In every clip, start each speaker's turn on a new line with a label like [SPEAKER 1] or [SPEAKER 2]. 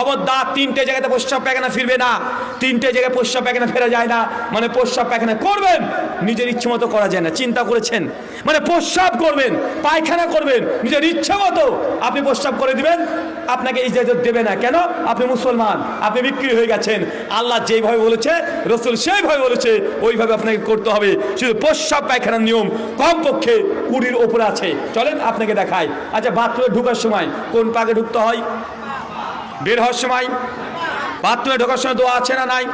[SPEAKER 1] খবরদার, তিনটে জায়গাতে প্রস্রাব পায়খানা ফিরবে না। তিনটে জায়গায় প্রস্রাব পায়খানা ফেরা যায় না। মানে প্রস্রাব পায়খানা করবেন, নিজের ইচ্ছে মতো করা যায় না। চিন্তা করেছেন? মানে প্রস্রাব করবেন, পায়খানা করবেন, নিজের ইচ্ছে মতো। আপনি প্রস্রাব করে দিবেন, আপনাকে ইজাজত দেবে না। কেন? আপনি মুসলমান, আপনি বিক্রি হয়ে গেছেন। আল্লাহ যেইভাবে বলেছে, রসুল সেইভাবে বলেছে, ওইভাবে আপনাকে করতে হবে। শুধু প্রস্রাব পায়খানার নিয়ম কমপক্ষে কুড়ির ওপরে আছে। চলেন আপনাকে দেখাই। আচ্ছা বাথরুমে ঢুকার সময় কোন পাকে ঢুকতে হয়? বের হওয়ার সময় বাথরুমে ঢোকার সময় দোয়া আছে না নাই?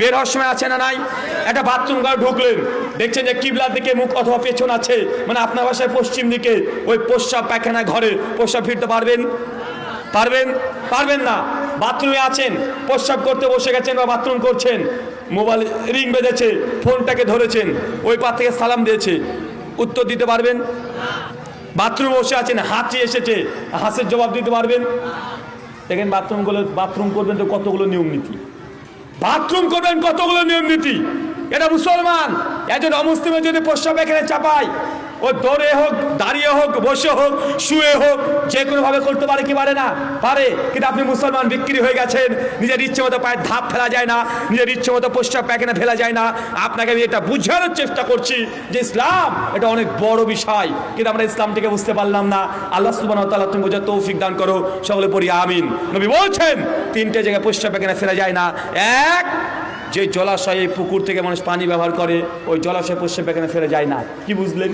[SPEAKER 1] বের হওয়ার সময় আছে না নাই? একটা বাথরুম ঘর ঢুকলেন, দেখছেন যে কিবলার দিকে মুখ অথবা পেছন আছে। মানে আপনার বাসায় পশ্চিম দিকে, ওই প্রস্রাব পায়খানা ঘরে প্রস্রাব ফিরতে পারবেন? পারবেন? পারবেন না। বাথরুমে আছেন, প্রস্রাব করতে বসে গেছেন বা বাথরুম করছেন, মোবাইল রিং বেঁধেছে, ফোনটাকে ধরেছেন, ওই পার থেকে সালাম দিয়েছে। উত্তর দিতে পারবেন? বাথরুমে বসে আছেন হাঁচি এসেছে, হাসের জবাব দিতে পারবেন? দেখেন বাথরুমগুলো, বাথরুম করবেন তো কতগুলো নিয়ম নীতি? বাথরুম করবেন কতগুলো নিয়ম নীতি? এটা মুসলমান। একজন অমুসলিমের যদি প্রস্রাব এখানে চাপায় ও দৌড়ে হোক, দাঁড়িয়ে হোক, বসে হোক, শুয়ে হোক, যে কোনোভাবে করতে পারে কি পারে না? পারে, কিন্তু আপনি মুসলমান বিক্রি হয়ে গেছেন, নিজের ইচ্ছে মতো পায়ে ধাপ ফেলা যায় না, নিজের ইচ্ছে মতো প্রস্রাব প্যাকেনে ফেলা যায় না। আপনাকে আমি এটা বুঝানোর চেষ্টা করছি যে ইসলাম এটা অনেক বড় বিষয়, কিন্তু আমরা ইসলামটিকে বুঝতে পারলাম না। আল্লাহ সুবাহ তাল্লাহ তুমি বোঝার তৌফিক দান করো, সকলে পড়ি আমিন। নবী বলছেন, তিনটে জায়গায় প্রস্রাব প্যাকেনে ফেলা যায় না। এক, যে জলাশয়ে, পুকুর থেকে মানুষ পানি ব্যবহার করে, ওই জলাশয়ে প্রস্রাব প্যাকেনে ফেলে যায় না। কি বুঝলেন?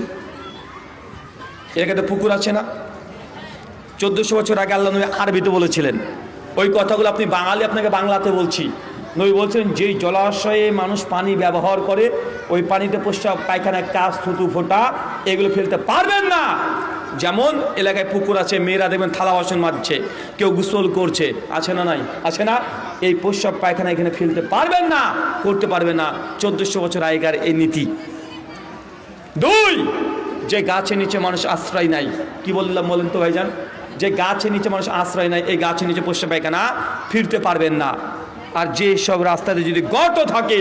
[SPEAKER 1] এর কাছে পুকুর আছে না। চোদ্দশো বছর আগে আল্লাহ নবী আরবিতে বলেছিলেন, ওই কথাগুলো আপনি বাঙালি আপনাকে বাংলাতে বলছি। নবী বলছেন, যেই জলাশয়ে মানুষ পানি ব্যবহার করে, ওই পানিতে প্রস্রাব পায়খানা কাজ, থুতু, ফোটা, এগুলো ফেলতে পারবেন না। যেমন এলাকায় পুকুর আছে, মেয়েরা দেখবেন থালা বাসন মারছে কেউ গোসল করছে, আছে না নাই? আছে না? এই প্রস্রাব পায়খানা এখানে ফেলতে পারবেন না, করতে পারবেন না। চোদ্দশো বছর আগেকার এই নীতি। দুই যে গাছের নিচে মানুষ আশ্রয় নাই কি বললাম বলেন তো ভাইজান? যে গাছের নিচে মানুষ আশ্রয় নাই এই গাছের নিচে পোষা পায়খানা ফিরতে পারবেন না। আর যে সব রাস্তাতে যদি গর্ত থাকে,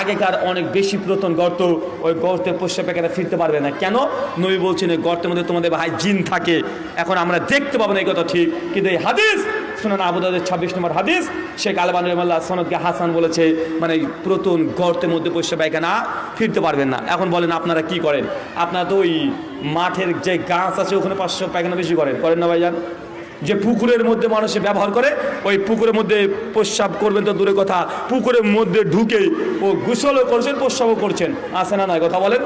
[SPEAKER 1] আগেকার অনেক বেশি পুরাতন গর্ত, ওই গর্তে পোষা পায়খানা ফিরতে পারবে না। কেন? নবী বলছেন, এই গর্তের মধ্যে তোমাদের ভাই জিন থাকে। এখন আমরা দেখতে পাবো না এই কথা ঠিক, কিন্তু এই হাদিস শুনুন আবুদাদের ছাব্বিশ নম্বর হাদিস। শেখ আলবান রহমাল্লাহ সনদকে হাসান বলেছে মানে পুরাতন গর্তের মধ্যে পোষা পায়খানা ফিরতে পারবেন না। এখন বলেন, আপনারা কি করেন? আপনারা তো ওই মাঠের যে গাছ আছে, ওখানে পাঁচশো পায়খানা বেশি করেন। করেন না ভাইজান? যে পুকুরের মধ্যে মানুষে ব্যবহার করে, ওই পুকুরের মধ্যে প্রস্রাব করবেন তো দূরে কথা, পুকুরের মধ্যে ঢুকে ও গোসলও করছেন, প্রস্রাবও করছেন। আসে না নয় কথা বলেন।